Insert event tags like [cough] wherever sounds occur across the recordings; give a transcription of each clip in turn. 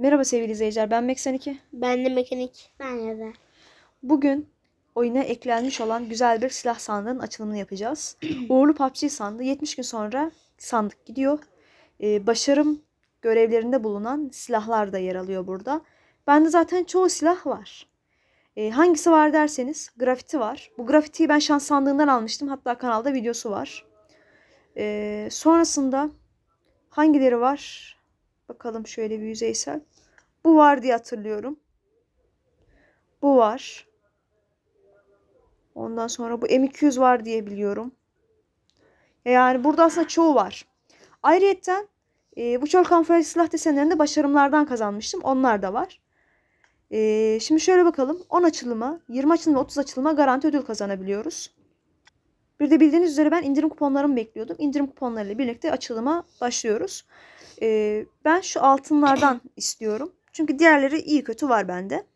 Merhaba sevgili izleyiciler ben Meksen2. Ben de mekanik. Ben yazar. Bugün oyuna eklenmiş olan güzel bir silah sandığının açılımını yapacağız. [clears throat] Uğurlu PUBG sandığı 70 gün sonra sandık gidiyor. Ee, başarım görevlerinde bulunan silahlar da yer alıyor burada. Bende zaten çoğu silah var. Ee, hangisi var derseniz grafiti var. Bu grafitiyi ben şans sandığından almıştım. Hatta kanalda videosu var. Ee, sonrasında hangileri var? Bakalım şöyle bir yüzeysel. Bu var diye hatırlıyorum. Bu var. Ondan sonra bu M200 var diye biliyorum. Yani burada aslında çoğu var. Ayrıca e, bu çöl kamuflaj silah desenlerinde başarımlardan kazanmıştım. Onlar da var. E, şimdi şöyle bakalım. 10 açılıma, 20 açılıma, 30 açılıma garanti ödül kazanabiliyoruz. Bir de bildiğiniz üzere ben indirim kuponlarımı bekliyordum. İndirim kuponlarıyla birlikte açılıma başlıyoruz. E, ben şu altınlardan [coughs] istiyorum. Çünkü diğerleri iyi kötü var bende.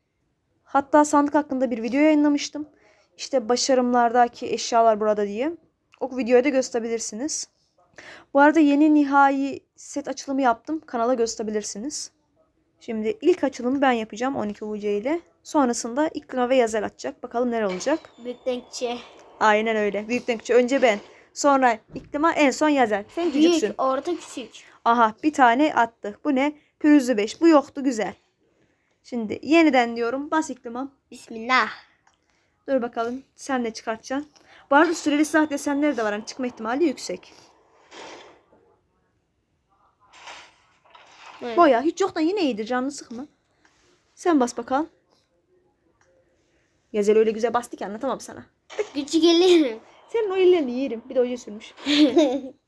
Hatta sandık hakkında bir video yayınlamıştım. İşte başarımlardaki eşyalar burada diye. O videoyu da gösterebilirsiniz. Bu arada yeni nihai set açılımı yaptım. Kanala gösterebilirsiniz. Şimdi ilk açılımı ben yapacağım 12 UC ile. Sonrasında İklima ve Yazel atacak. Bakalım neler olacak. Büyük denkçi. Aynen öyle. Büyükten küçüğe önce ben. Sonra İklima en son Yazel. Sen küçüksün. Büyük, orta, küçük. Aha bir tane attı. Bu ne? Pürüzlü 5. Bu yoktu güzel. Şimdi yeniden diyorum. Bas İklima. Bismillah. Dur bakalım sen ne çıkartacaksın. Bu arada süreli silah desenleri de var. Hani çıkma ihtimali yüksek. Evet. Boya hiç yoktan yine iyidir canını sıkma. Sen bas bakalım. Yazel öyle güzel bastı ki anlatamam sana. Küçük gelirim. Senin o ellerini yerim. Bir de oje sürmüş. [laughs]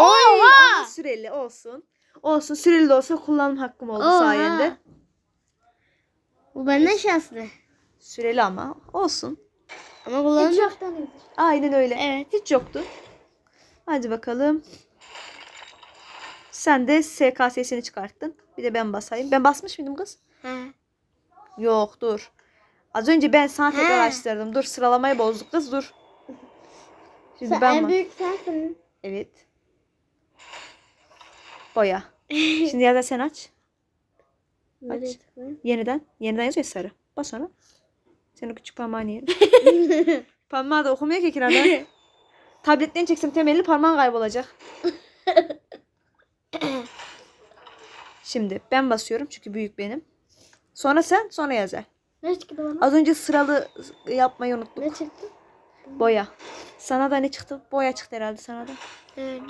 Oha! Ama süreli olsun. Olsun süreli de olsa kullanım hakkım oldu Oha. sayende. Bu benden şanslı. Süreli ama olsun. Ama kullanılır. Aynen öyle. Evet. Hiç yoktu. Hadi bakalım. Sen de SKS'sini çıkarttın. Bir de ben basayım. Ben basmış mıydım kız? Ha. Yok dur. Az önce ben sana tekrar He. açtırdım. Dur sıralamayı bozduk kız dur. [laughs] Şimdi Sen ben en büyük sensin. Evet. Boya. [laughs] Şimdi ya da sen aç. Tıklayayım? Yeniden. Yeniden yazıyor sarı. Bas ona. Senin o küçük parmağını yerim. [laughs] Parmağı da okumuyor ki kirada. [laughs] Tabletten çeksem temelli parmağın kaybolacak. Şimdi ben basıyorum çünkü büyük benim. Sonra sen sonra yazar. Ne çıktı bana? Az önce sıralı yapmayı unuttuk. Ne çıktı? Boya. Sana da ne çıktı? Boya çıktı herhalde sana da. Evet.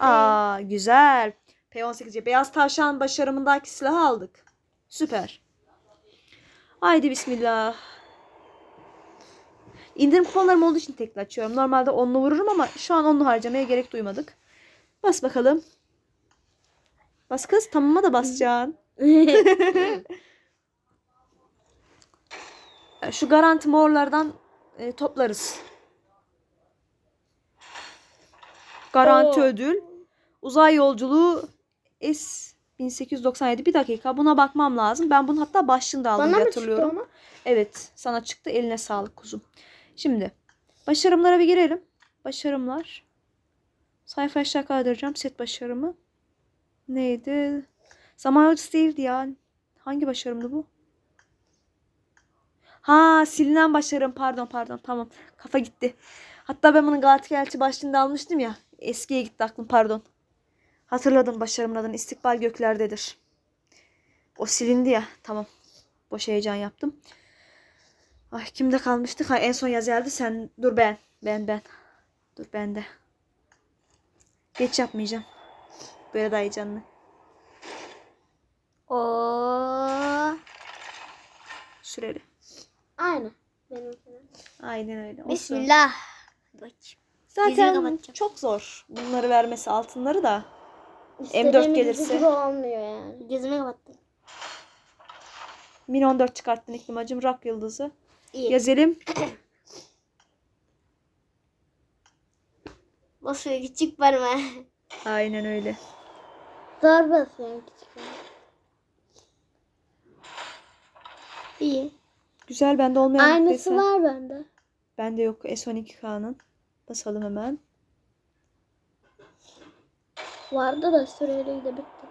Aa güzel. P18'e beyaz tavşan başarımındaki silahı aldık. Süper. Haydi bismillah. İndirim kuponlarım olduğu için tekli açıyorum. Normalde onlu vururum ama şu an onlu harcamaya gerek duymadık. Bas bakalım. Bas kız tamama da basacaksın. [laughs] Şu garanti morlardan e, toplarız. Garanti Oo. ödül. Uzay yolculuğu S 1897. Bir dakika buna bakmam lazım. Ben bunu hatta başlığında aldım Bana diye mı çıktı hatırlıyorum. onu? Evet sana çıktı. Eline sağlık kuzum. Şimdi başarımlara bir girelim. Başarımlar. Sayfa aşağı kaydıracağım. Set başarımı. Neydi? Zaman yolcusu değildi ya. Hangi başarımdı bu? Ha silinen başarım. Pardon pardon tamam. Kafa gitti. Hatta ben bunu Galatasaray Elçi başlığında almıştım ya. Eskiye gitti aklım pardon. Hatırladım başarımın adını. İstikbal göklerdedir. O silindi ya. Tamam. Boş heyecan yaptım. Ay kimde kalmıştık? Ha, en son yaz geldi. Sen dur ben. Ben ben. Dur ben de. Geç yapmayacağım. Böyle daha heyecanlı. Oo. Süreli. Aynı. Benimkine. Aynen öyle. Olsun. Bismillah. Bak. Zaten çok zor bunları vermesi altınları da. İstediğimiz gelirse. gibi olmuyor yani. Gözümü kapattım. Min 14 çıkarttın iklimacım. Rak yıldızı. İyi. Yazalım. [coughs] Basıyor küçük parmağı. Aynen öyle. Zor basıyorum küçük parmağı. İyi. Güzel bende olmayan Aynısı desen. var bende. Bende yok S12K'nın. Basalım hemen. Vardı da süreyle de bitti.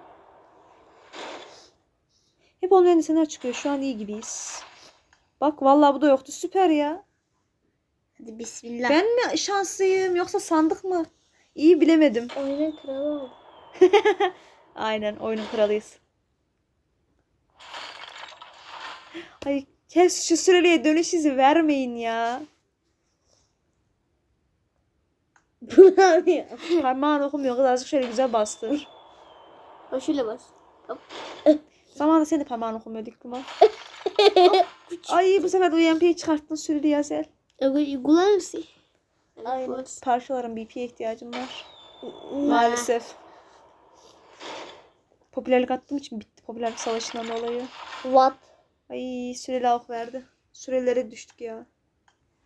Hep olmayan insanlar çıkıyor. Şu an iyi gibiyiz. Bak vallahi bu da yoktu. Süper ya. Hadi bismillah. Ben mi şanslıyım yoksa sandık mı? İyi bilemedim. [laughs] Oyunun kralı oldum. Aynen oyunun kralıyız. Ay kes şu süreliğe dönüş izi vermeyin ya. Ne yapıyor? Parmağın okumuyor kız azıcık şöyle güzel bastır. O şöyle bas. Zamanında senin de parmağın okumuyor dikkat var. Ay bu sefer de UMP'yi çıkarttın süreli Yazel. Kullanırsın. Aynen. Parçaların BP'ye ihtiyacım var. Maalesef. Popülerlik attığım için bitti popülerlik savaşından dolayı. What? Ay süreli avuk verdi. Sürelere düştük ya.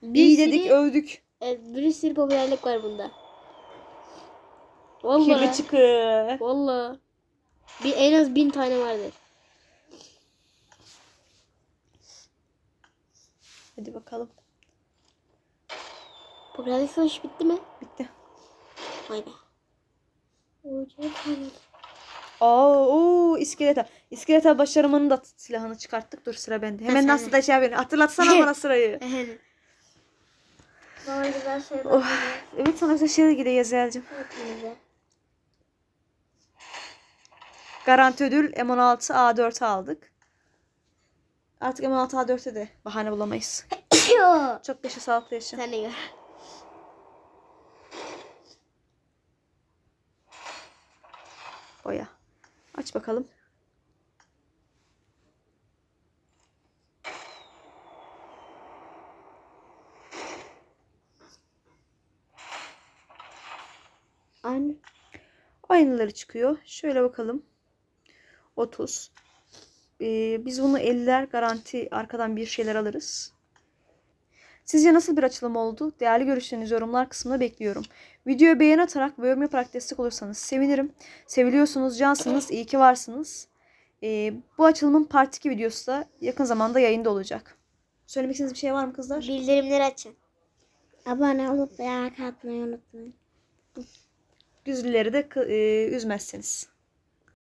Bir İyi dedik övdük. Evet, bir sürü popülerlik var bunda. Kirli Vallahi. çıkı. Vallahi. Bir en az bin tane vardır. Hadi bakalım. Popülerlik savaşı bitti mi? Bitti. Vay be. Aa, oo, iskeleta. İskeleta başarımının da silahını çıkarttık. Dur sıra bende. Hemen nasıl da şey yapayım. Hatırlatsana [laughs] bana sırayı. Bana güzel şeyler Oh, evet sana güzel şeyler gidiyor Yazel'cim. Garanti ödül M16 A4 aldık. Artık M16 A4'e de bahane bulamayız. [coughs] Çok yaşa sağlıklı yaşa. Sen de gör. Boya. Aç bakalım. Aynı. Aynıları çıkıyor. Şöyle bakalım. 30. Ee, biz bunu 50'ler garanti arkadan bir şeyler alırız. Sizce nasıl bir açılım oldu? Değerli görüşlerinizi yorumlar kısmına bekliyorum. Videoya beğeni atarak ve yorum yaparak destek olursanız sevinirim. Seviliyorsunuz, cansınız, iyi ki varsınız. Ee, bu açılımın part 2 videosu da yakın zamanda yayında olacak. Söylemek istediğiniz bir şey var mı kızlar? Bildirimleri açın. Abone olup like atmayı unutmayın. Güzlüleri de e, üzmezsiniz.